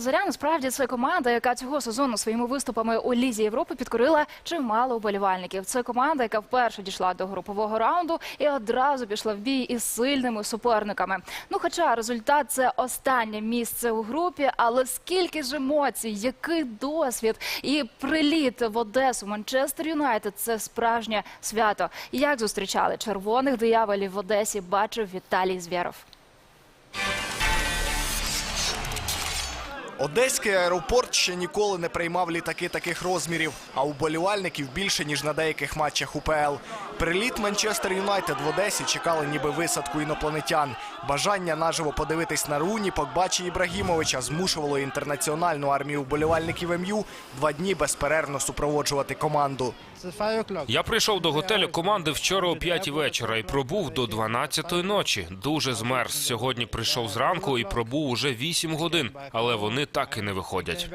Зоря насправді це команда, яка цього сезону своїми виступами у Лізі Європи підкорила чимало вболівальників. Це команда, яка вперше дійшла до групового раунду і одразу пішла в бій із сильними суперниками. Ну, хоча результат це останнє місце у групі, але скільки ж емоцій, який досвід і приліт в Одесу, Манчестер Юнайтед це справжнє свято. Як зустрічали червоних дияволів в Одесі, бачив Віталій Звєров. Одеський аеропорт ще ніколи не приймав літаки таких розмірів, а у болівальників більше ніж на деяких матчах УПЛ. Приліт Манчестер Юнайтед в Одесі чекали ніби висадку інопланетян. Бажання наживо подивитись на руні Погбачі Ібрагімовича змушувало інтернаціональну армію вболівальників МЮ два дні безперервно супроводжувати команду. Я прийшов до готелю команди вчора о 5 вечора і пробув до 12 ночі. Дуже змерз. Сьогодні прийшов зранку і пробув уже 8 годин, але вони так і не виходять.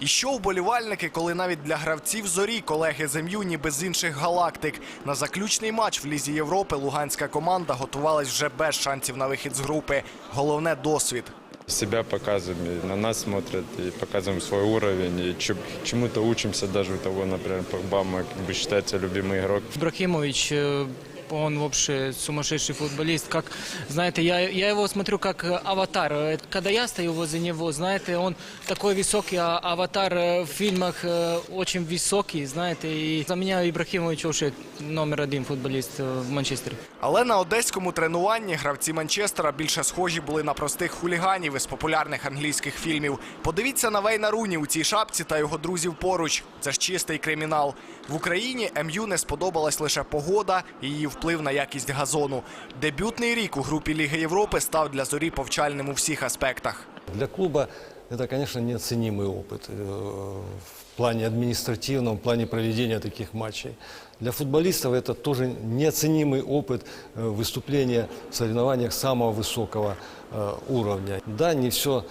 І що вболівальники, коли навіть для гравців зорі колеги з ніби з інших галактик. На заключний матч в Лізі Європи луганська команда готувалась вже без шансів на вихід з групи. Головне досвід себя показываем, и на нас смотрят, и показываем свой уровень, и чё- чему-то учимся даже у того, например, Погба, мы, как бы считается любимый игрок. Ибрахимович, э, он вообще сумасшедший футболист. Как, знаете, я, я его смотрю как э, аватар. Э, Когда я стою возле него, знаете, он такой высокий, а аватар э, в фильмах э, очень высокий, знаете. И за меня Ибрахимович вообще номер один футболист э, в Манчестере. Але на одеському тренуванні гравці Манчестера більше схожі були на простих хуліганів із популярних англійських фільмів. Подивіться на Вейна Руні у цій шапці та його друзів поруч. Це ж чистий кримінал. В Україні МЮ не сподобалась лише погода і її вплив на якість газону. Дебютний рік у групі Ліги Європи став для зорі повчальним у всіх аспектах. Для клуба это, конечно, неоценимый опыт э, в плане административном, в плане проведения таких матчей. Для футболистов это тоже неоценимый опыт э, выступления в соревнованиях самого высокого э, уровня. Да, не все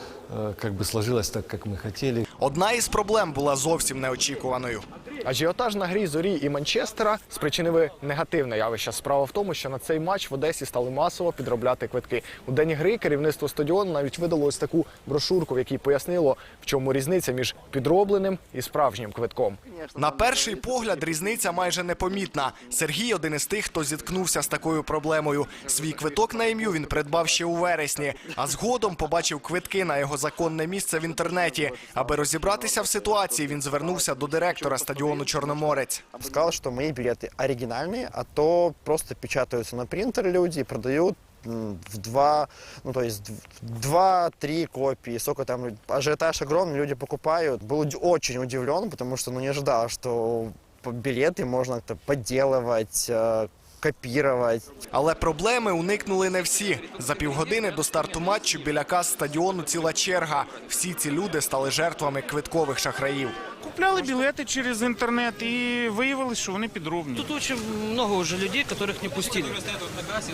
как бы сложилось так, как мы хотели. Одна із проблем була зовсім неочікуваною. Ажіотаж на грі зорі і Манчестера спричинили негативне явище. Справа в тому, що на цей матч в Одесі стали масово підробляти квитки. У день гри керівництво стадіону навіть видало ось таку брошурку, в якій пояснило, в чому різниця між підробленим і справжнім квитком. На перший погляд різниця майже непомітна. Сергій один із тих, хто зіткнувся з такою проблемою. Свій квиток на ім'ю він придбав ще у вересні, а згодом побачив квитки на його законне місце в інтернеті. Аби розібратися в ситуації, він звернувся до директора стадіону Чорноморець. Сказал, что мои билеты оригинальные, а то просто печатаются на принтер люди и продают м, в два, ну то есть в два-три копии, сколько там, ажиотаж огромный, люди покупают. Был уд- очень удивлен, потому что ну, не ожидал, что по- билеты можно как-то подделывать, э, копировать. Але проблеми уникнули не всі. За півгодини до старту матчу біля кас стадіону ціла черга. Всі ці люди стали жертвами квиткових шахраїв. Купляли білети через інтернет і виявилось, що вони підробні. Тут очень много уже людей, которых не пустили.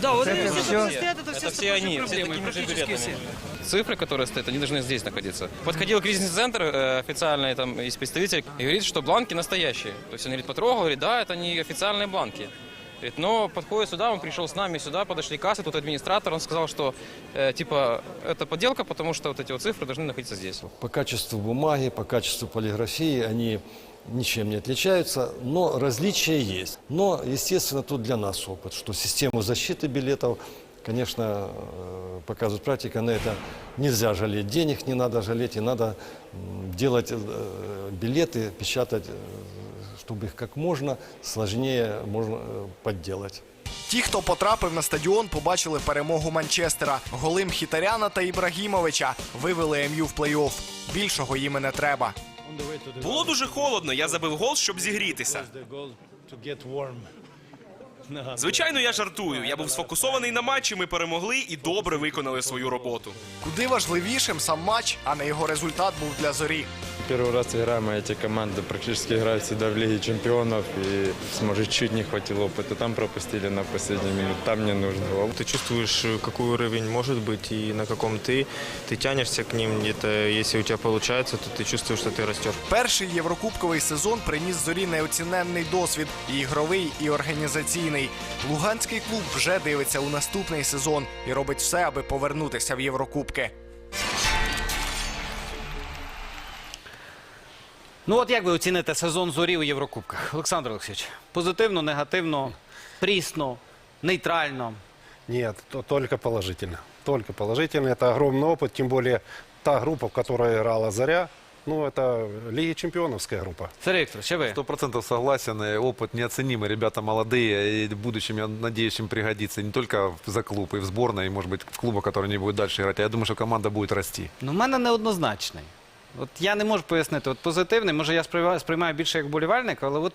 Да, вот это, все, стоят, это все, Это все они, все проблемы, такими же практически все. билетами. Цифры, которые стоят, они должны здесь находиться. Подходил кризисный центр э, официальный там из представителей и говорит, что бланки настоящие. То есть он говорит, потрогал, говорит, да, это не официальные бланки. Говорит, но подходит сюда, он пришел с нами сюда, подошли к кассе, тут администратор, он сказал, что э, типа это подделка, потому что вот эти вот цифры должны находиться здесь. По качеству бумаги, по качеству полиграфии они ничем не отличаются, но различия есть. Но, естественно, тут для нас опыт, что систему защиты билетов, конечно, э, показывает практика, на это нельзя жалеть денег, не надо жалеть, и надо делать э, билеты, печатать, э, чтобы их как можно сложнее можно э, подделать. Ті, хто потрапив на стадіон, побачили перемогу Манчестера. Голи Мхітаряна та Ібрагімовича вивели МЮ в плей-офф. Більшого їм і не треба. Було дуже холодно. Я забив гол, щоб зігрітися. Звичайно, я жартую. Я був сфокусований на матчі. Ми перемогли і добре виконали свою роботу. Куди важливішим сам матч, а не його результат був для зорі. Первый раз играем, а эти команды практически играют всегда в Лиге чемпионов, и, может, чуть не хватило опыта. Там пропустили на последний минут, там не нужно было. Ты чувствуешь, какой уровень может быть и на каком ты. Ты тянешься к ним где-то. Если у тебя получается, то ты чувствуешь, что ты растешь. Перший єврокубковий сезон приніс зорі неоціненний досвід і ігровий, і організаційний. Луганський клуб вже дивиться у наступний сезон і робить все, аби повернутися в Єврокубки. Ну от як ви оціните сезон зорі у Єврокубках? Олександр Олексійович, позитивно, негативно, прісно, нейтрально. Нет, то- только положительно. Только положительно. Это огромный опыт, тем более та группа, в которой играла «Заря», ну, это Лиги чемпионовская группа. Сергій Вікторович, ще ви? Сто процентов согласен. и Опыт неоценимый. Ребята молодые. И в будущем, я надеюсь, им пригодится не только за клуб, и в сборной, и, может быть, в клубах, которые не будут дальше играть. А я думаю, что команда будет расти. Ну, в мене неоднозначний. От я не можу пояснити. От позитивний, може я сприймаю, сприймаю більше як болівальник, але от.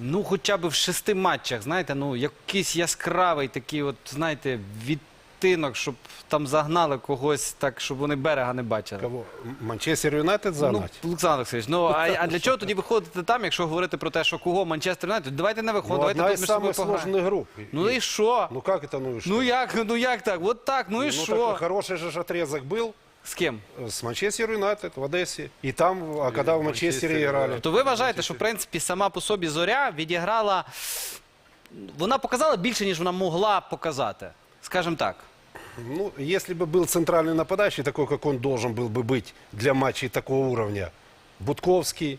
Ну, хоча б в шести матчах, знаєте, ну, якийсь яскравий такий, от, знаєте, відтинок, щоб там загнали когось так, щоб вони берега не бачили. Кого? М- Манчестер Юнайтед загнать? Ну, Олександр Олексійович, ну а, а для чого тоді виходити там, якщо говорити про те, що кого Манчестер Юнайтед? Давайте не виходимо, Ну, давайте одна тут из між собою самых пограємо. сложных групп. Ну і що? Ну как это, ну и что? Ну як, ну як так? От так, ну і Ну, що? так хороший же ж отрезок был З ким? э, с Манчестер Юнайтед в Одессе. И там, а когда в Манчестере Манчестере, играли. То Тобто ви вважаєте, що в принципі сама по собі зоря відіграла. Вона показала більше, ніж вона могла показати. Скажімо так. Ну, если бы был центральный нападающий, такой, как он должен был бы быть для матчей такого уровня, Будковский,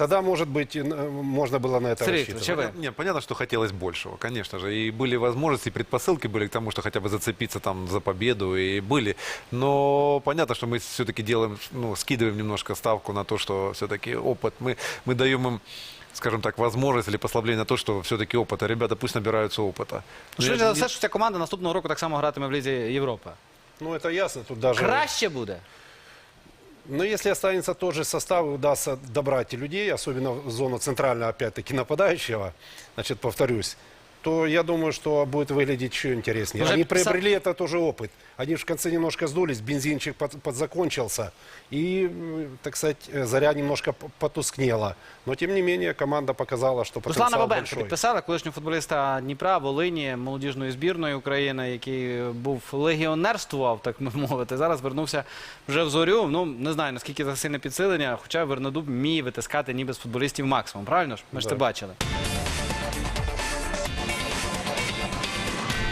тогда, может быть, и, э, можно было на это Сергей рассчитывать. Викторович, вы? Не, понятно, что хотелось большего, конечно же. И были возможности, и предпосылки были к тому, что хотя бы зацепиться там за победу, и были. Но понятно, что мы все-таки делаем, ну, скидываем немножко ставку на то, что все-таки опыт. Мы, мы даем им скажем так, возможность или послабление на то, что все-таки опыта. Ребята пусть набираются опыта. Ну, що за все, що ця команда наступного року так само гратиме в Лізі Європи. Ну, это ясно, тут даже... Краще буде. Но если останется тот же состав, удастся добрать людей, особенно в зону центрального, опять-таки, нападающего, значит, повторюсь, то я думаю, что будет выглядеть еще интереснее. Уже Они са- приобрели это тоже опыт. Они же в конце немножко сдулись, бензинчик под- подзакончился. И, м, так сказать, э, заря немножко п- потускнела. Но, тем не менее, команда показала, что Руслана потенциал Бабенко большой. підписали колишнього футболіста Дніпра, Волині, молодіжної збірної України, який був легіонерствував, так би мовити. Зараз вернувся вже в зорю. Ну не знаю наскільки це сильне підсилення, хоча Вернодуб вміє витискати ніби з футболістів максимум. Правильно ж? Ми ж це Да. бачили.